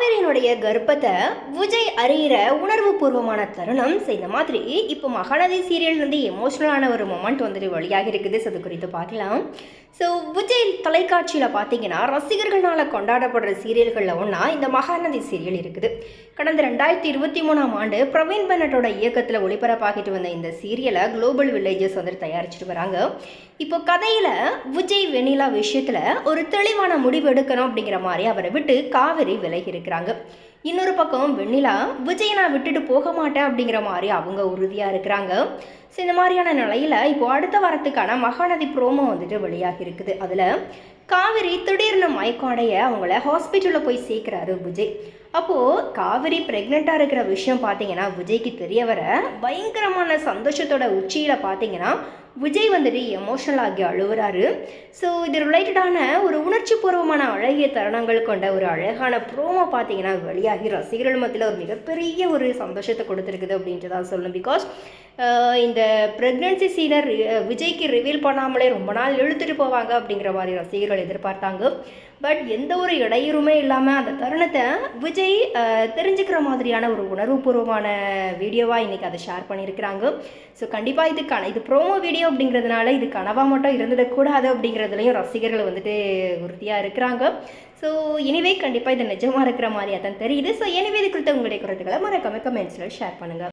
காவேரியினுடைய கர்ப்பத்தை விஜய் அறிகிற உணர்வு பூர்வமான தருணம் ஸோ இந்த மாதிரி இப்போ மகாநதி சீரியல் வந்து எமோஷ்னலான ஒரு மொமெண்ட் வந்துட்டு வழியாக இருக்குது. ஸோ அது குறித்து பார்க்கலாம். ஸோ விஜய் தொலைக்காட்சியில் பார்த்தீங்கன்னா ரசிகர்களால் கொண்டாடப்படுற சீரியல்களில் ஒன்றா இந்த மகாநதி சீரியல் இருக்குது. கடந்த ரெண்டாயிரத்தி இருபத்தி மூணாம் ஆண்டு பிரவீன் பன்னட்டோட இயக்கத்தில் ஒளிபரப்பாகிட்டு வந்த இந்த சீரியலை குளோபல் வில்லேஜஸ் வந்துட்டு தயாரிச்சுட்டு வராங்க. இப்போ கதையில் விஜய் வெண்ணிலா விஷயத்தில் ஒரு தெளிவான முடிவு எடுக்கணும் அப்படிங்கிற மாதிரி அவரை விட்டு காவிரி விலகி இருக்கிறாங்க இன்னொரு பக்கம் வெண்ணிலா விஜய் நான் விட்டுட்டு போக மாட்டேன் அப்படிங்கிற மாதிரி அவங்க உறுதியாக இருக்கிறாங்க. ஸோ இந்த மாதிரியான நிலையில் இப்போ அடுத்த வாரத்துக்கான மகாநதி ப்ரோமோ வந்துட்டு வெளியாகி இருக்குது. அதில் காவிரி திடீர்னு மயக்கம் அடைய அவங்கள ஹாஸ்பிட்டலில் போய் சேர்க்குறாரு விஜய். அப்போது காவிரி ப்ரெக்னெண்ட்டாக இருக்கிற விஷயம் பார்த்தீங்கன்னா விஜய்க்கு தெரிய வர பயங்கரமான சந்தோஷத்தோட உச்சியில் பார்த்தீங்கன்னா விஜய் வந்துட்டு எமோஷனல் ஆகி அழுகுறாரு ஸோ இது ரிலேட்டடான ஒரு உணர்ச்சி பூர்வமான அழகிய தருணங்கள் கொண்ட ஒரு அழகான ப்ரோமோ பார்த்தீங்கன்னா வெளியாகி ரசிகர்கள் மத்தியில் ஒரு மிகப்பெரிய ஒரு சந்தோஷத்தை கொடுத்துருக்குது அப்படின்றதான் சொல்லணும் பிகாஸ் இந்த ப்ரெக்னென்சி சீனர் விஜய்க்கு ரிவீல் பண்ணாமலே ரொம்ப நாள் இழுத்துட்டு போவாங்க அப்படிங்கிற மாதிரி ரசிகர்கள் எதிர்பார்த்தாங்க. பட் எந்த ஒரு இடையூறுமே இல்லாமல் அந்த தருணத்தை விஜய் தெரிஞ்சுக்கிற மாதிரியான ஒரு உணர்வுபூர்வமான வீடியோவாக இன்றைக்கி அதை ஷேர் பண்ணியிருக்கிறாங்க. ஸோ கண்டிப்பாக இது கன இது ப்ரோமோ வீடியோ அப்படிங்கிறதுனால இது கனவாக மட்டும் இருந்துடக்கூடாது அப்படிங்கிறதுலையும் ரசிகர்கள் வந்துட்டு உறுதியாக இருக்கிறாங்க. ஸோ இனிவே கண்டிப்பாக இது நிஜமாக இருக்கிற மாதிரியாக தான் தெரியுது. ஸோ எனவே இது குறித்த உங்களுடைய கருத்துக்களை மறக்காம கமெண்ட்ஸில் ஷேர் பண்ணுங்கள்